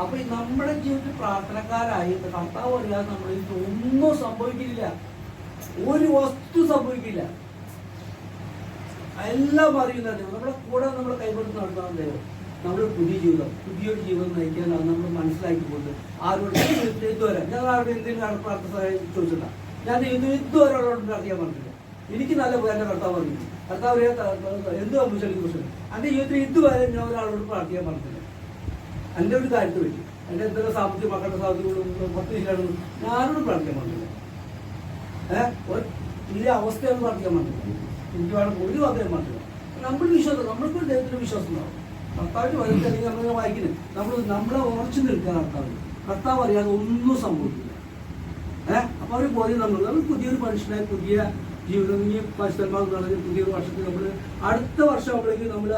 അപ്പൊ നമ്മുടെ ജീവിതത്തിൽ പ്രാർത്ഥനക്കാരായി കർത്താവ് അറിയാതെ നമ്മൾ ഒന്നും സംഭവിക്കില്ല. ഒരു വസ്തു സംഭവിക്കില്ല. എല്ലാം അറിയുന്ന ദൈവം. നമ്മുടെ കൂടെ നമ്മൾ കൈപ്പെടുത്തി നടത്താൻ ദൈവം. നമ്മുടെ പുതിയ ജീവിതം പുതിയൊരു ജീവിതം നയിക്കാനാണ് നമ്മൾ മനസ്സിലാക്കി പോകുന്നത് ആരോട് ഇത് ഇതുവരെ. ഞാൻ ആരോട് എന്തെങ്കിലും പ്രാർത്ഥന ചോദിച്ചിട്ടില്ല. ഞാൻ ഇത് ഇതുവരെ അവരോട് പ്രാർത്ഥിക്കാൻ പറഞ്ഞില്ല എനിക്ക് നല്ല എന്റെ കർത്താവ് പറഞ്ഞു കർത്താവ് എന്ത് സംഭവിച്ചാലും പ്രശ്നം എന്റെ ജീവിതത്തിൽ ഇതുവരെ ഞാൻ ഒരാളോട് പ്രാർത്ഥിക്കാൻ പറഞ്ഞില്ല എന്റെ ഒരു കാര്യത്തിൽ പറ്റി. എന്റെ എന്തൊക്കെ സാമ്പത്തിക മക്കളുടെ സാധ്യതകളും പത്ത് ശരിയാണെന്ന് ഞാൻ ആരോടും പ്രാർത്ഥിക്കാൻ പറഞ്ഞില്ല ഏഹ് ഒരു അവസ്ഥയൊന്നും പ്രാർത്ഥിക്കാൻ പറഞ്ഞില്ല എനിക്ക് വേണം ഒരു അദ്ദേഹം പറഞ്ഞില്ല നമ്മുടെ വിശ്വാസം നമ്മൾക്ക് ഒരു ദൈവത്തിന്റെ വിശ്വാസം ഉണ്ടാവും. കർത്താവിന് വലുത് അല്ലെങ്കിൽ നമ്മൾ വായിക്കുന്നത് നമ്മൾ നമ്മളെ ഉറച്ചു നിൽക്കുക കർത്താവ് കർത്താവ് അറിയാതെ ഒന്നും സംഭവിക്കില്ല. ഏഹ് അപ്പൊ അവർ ബോധ്യം നമ്മൾ നമ്മൾ പുതിയൊരു മനുഷ്യനായി പുതിയ ജീവിതം ഈ നടന്ന പുതിയൊരു വർഷത്തിൽ നമ്മൾ അടുത്ത വർഷം അവിടേക്ക് നമ്മൾ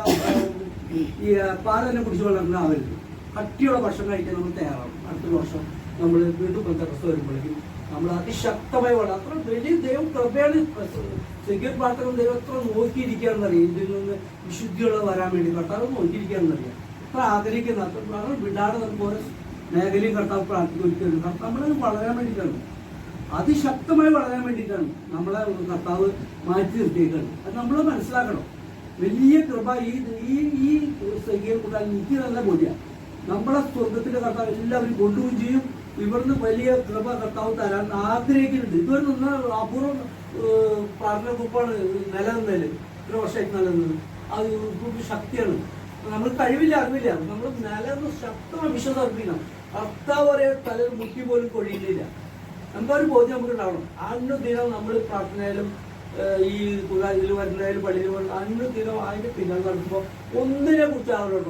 ഈ പാലനെ കുടിച്ച് വളർന്ന ആവരുത് കട്ടിയുള്ള ഭക്ഷണം കഴിക്കാൻ നമ്മൾ തയ്യാറാവും. അടുത്ത വർഷം നമ്മൾ വീണ്ടും ബന്ധപ്രസ്ഥ വരുമ്പോഴേക്കും നമ്മൾ അതിശക്തമായി വേണം അത്ര വലിയ ദൈവം കൃപയാണ്. സെക്യൂർ പ്രാർത്ഥന ദൈവം എത്ര നോക്കിയിരിക്കുകയാണെന്നറിയാം. ഇതിൽ നിന്ന് വിശുദ്ധിയുള്ളത് വരാൻ വേണ്ടി കർത്താവ് നോക്കിയിരിക്കുകയാണെന്നറിയാം. എത്ര ആഗ്രഹിക്കുന്ന. അത്ര പ്രാർത്ഥന വിടാതെ നമുക്ക് ഓരോ മേഖലയും കർത്താവ് പ്രാർത്ഥിക്കുന്നു കർത്താവ് നമ്മളത് വളരാൻ വേണ്ടിയിട്ടാണ്. അതിശക്തമായി വളരാൻ വേണ്ടിയിട്ടാണ് നമ്മളെ കർത്താവ് മാറ്റി നിർത്തിയേക്കാണ് അത് നമ്മൾ മനസ്സിലാക്കണം. വലിയ കൃപ ഈ ഈ ഈ സംഖ്യയിൽ കൂട്ടാൻ എനിക്ക് നല്ല ബോധ്യമാണ്. നമ്മളെ സ്വർഗത്തിന്റെ കർത്താവ് എല്ലാവരും കൊണ്ടുപോവുകയും ചെയ്യും. ഇവിടുന്ന് വലിയ കൃപ കർത്താവ് തരാൻ ആഗ്രഹിക്കുന്നുണ്ട്. ഇതുവരെ നിന്ന് അപൂർവം ഏഹ്, പഠന ഗ്രൂപ്പാണ് നിലനിന്നതിൽ. ഇത്ര വർഷമായിട്ട് നിലനിന്നത്. അത് ശക്തിയാണ്. നമ്മൾ കഴിവില്ല അറിവില്ല. നമ്മൾ നിലനിന്ന് ശക്തമായ വിശ്വാസം അർപ്പിക്കണം. കർത്താവ് ഒരേ തല മുട്ടി പോലും കൊഴിയില്ല നമുക്കൊരു ബോധ്യം നമുക്ക് ഉണ്ടാവണം അന്ന് ദിനം നമ്മൾ പ്രാർത്ഥനയിലും ഈ ഇതിൽ വരുന്നതിലും പള്ളിയിൽ വരുന്ന ദിനം അതിന്റെ പിന്നാലെ നടത്തുമ്പോൾ ഒന്നിനെ കുറിച്ച് ആളോട്